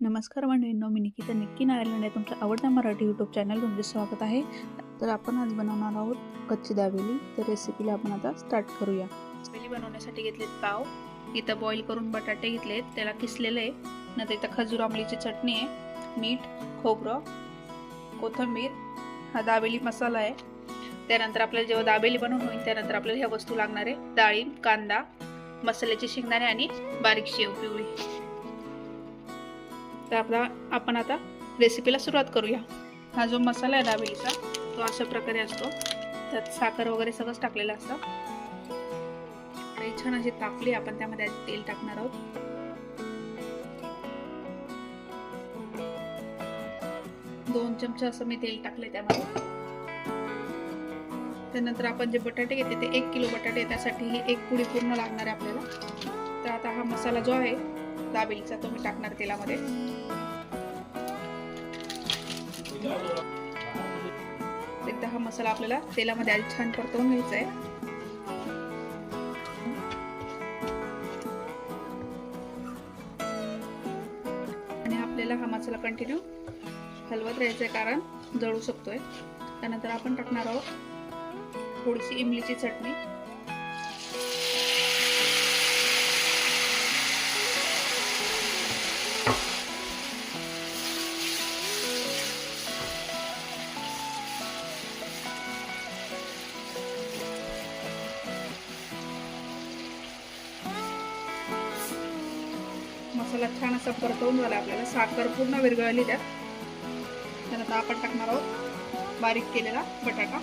नमस्कार मंडळींनो मी निकिता निक्की नारायण आहे तुमच्या आवडत्या मराठी यूट्यूब चॅनल तुमचे स्वागत आहे. तर आपण आज बनवणार आहोत कच्ची दाबेली तर रेसिपीला आपण आता स्टार्ट करूया. दाबेली बनवण्यासाठी घेतलेत पाव. इथं बॉईल करून बटाटे घेतलेत. त्याला किसलेलं आहे. नंतर इथं खजूर आंबलीची चटणी आहे. मीठ खोबरं कोथिंबीर. हा दाबेली मसाला आहे. त्यानंतर आपल्याला जेव्हा दाबेली बनवून होईल त्यानंतर आपल्याला ह्या वस्तू लागणार आहे. डाळिंब कांदा मसाल्याचे शेंगदाणे आणि बारीक शेव पिवळी. तर आपला आपण आता रेसिपीला सुरुवात करूया. हा जो मसाला आहे दाबेलीचा तो अशा प्रकारे असतो. त्यात साखर वगैरे सगळंच टाकलेलं असतं. आणि छान अशी तापली आपण त्यामध्ये तेल टाकणार आहोत. दोन चमचे असं मी तेल टाकले त्यामध्ये. त्यानंतर आपण जे बटाटे घेतले ते एक किलो बटाटे त्यासाठी ही एक पुडी पूर्ण लागणार आहे आपल्याला. तर आता हा मसाला जो आहे दाबेलीचा तो मी टाकणार तेलामध्ये. एकदा हा मसाला आपल्याला तेलामध्ये आधी छान परतवून घ्यायचा आहे आणि आपल्याला हा मसाला कंटिन्यू हलवत राहायचा आहे कारण जळू शकतोय. त्यानंतर आपण टाकणार आहोत थोडीशी इमलीची चटणी. मसाला छान असा परतवून झाला आपल्याला. साखर पूर्ण विरघळली त्यात. त्यानंतर आपण टाकणार आहोत बारीक केलेला बटाटा.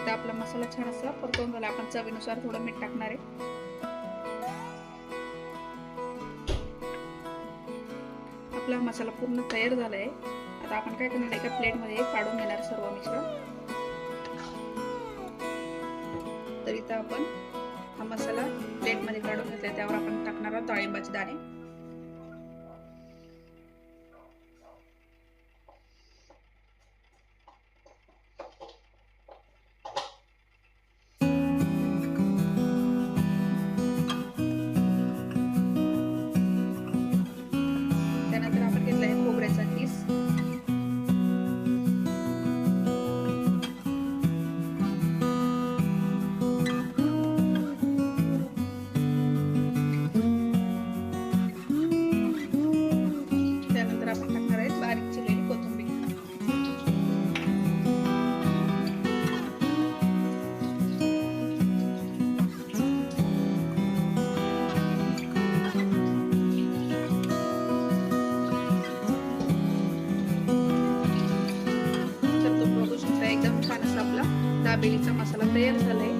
इथं आपला मसाला छान असा परतवून झाला. आपण चवीनुसार थोडं मीठ टाकणार आहे. आपला मसाला पूर्ण तयार झाला आहे आता आपण काय करणार एका प्लेटमध्ये काढून घेणार सर्व मिश्रण. तर इथं आपण हा मसाला प्लेटमध्ये काढून घेतला त्यावर आपण टाकणार आहोत डाळिंबाचे दाणे. दाबेलीचा मसाला तयार झालाय.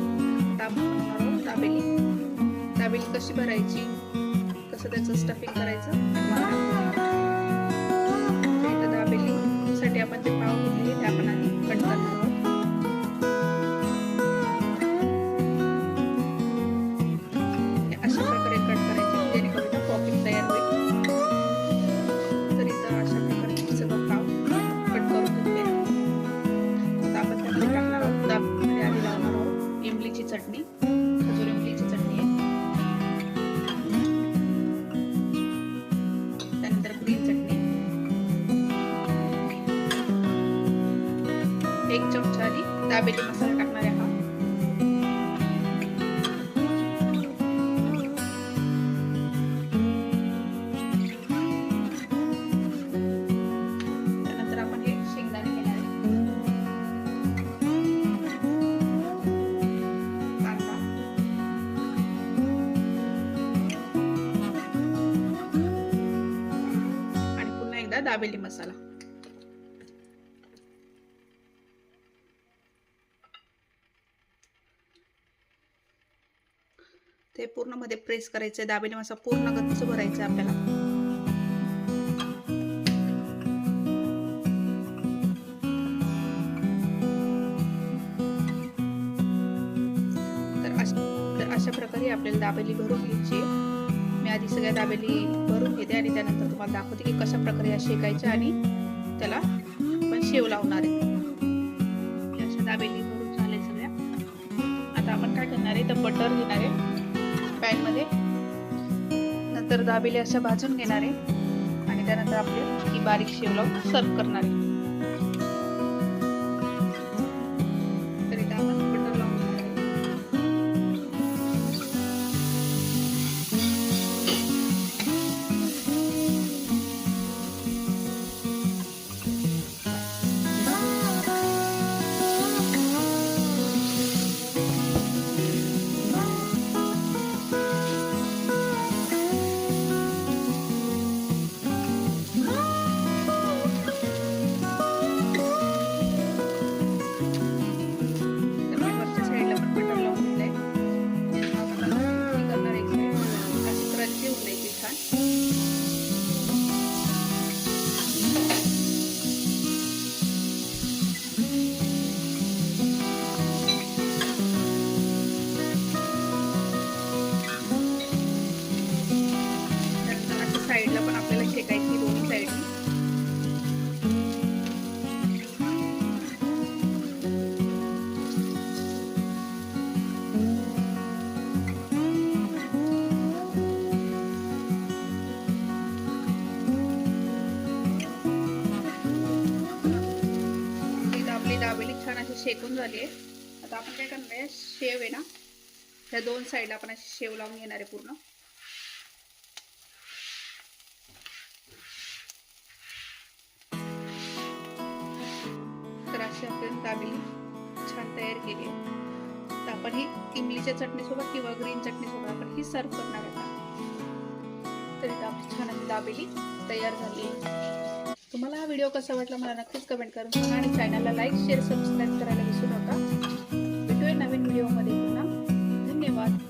दाबेली दाबेली कशी भरायची? कसं त्याचं स्टफिंग करायचं? दाबेलीसाठी आपण ते एक चमचा आधी दाबेली मसाला टाकणार आहे दाबेली मसाला. ते पूर्णमध्ये प्रेस करायचं दाबेली मासा पूर्ण गच्च भरायचं आपल्याला. तर अशा तर अशा प्रकारे आपल्याला दाबेली भरून घ्यायची. मी आधी सगळ्या दाबेली भरून घेते आणि त्यानंतर तुम्हाला दाखवते की कशा प्रकारे शेकायचं आणि त्याला आपण शेव लावणार आहे. अशा दाबेली भरून झाल्या सगळ्या. आता आपण काय करणार आहे तर बटर घेणार आहे. पॅनमध्ये नंतर दाबेले असं भाजून घेणार. आहे आणि त्यानंतर आपले ही बारीक शेव सर्व करणार. आहे छान अशी शेकून झाली आहे. आता आपण काय करणार आहे शेव आहे ना ह्या दोन साईडला आपण अशी शेव लावून घेणार आहे पूर्ण. तर अशी आपण दाबेली छान तयार केली आहे. तर आपण ही इमलीच्या चटणीसोबत किंवा ग्रीन चटणीसोबत आपण ही सर्व करणार आहे. तर इथं आपली छान अशी दाबेली तयार झाली आहे. तुम्हाला हा व्हिडिओ कसा वाटला मला नक्कीच कमेंट करून सांगा आणि चॅनलला लाईक शेअर सबस्क्राईब करायला विसरू नका. भेटूया नवीन व्हिडिओमध्ये पुन्हा. धन्यवाद.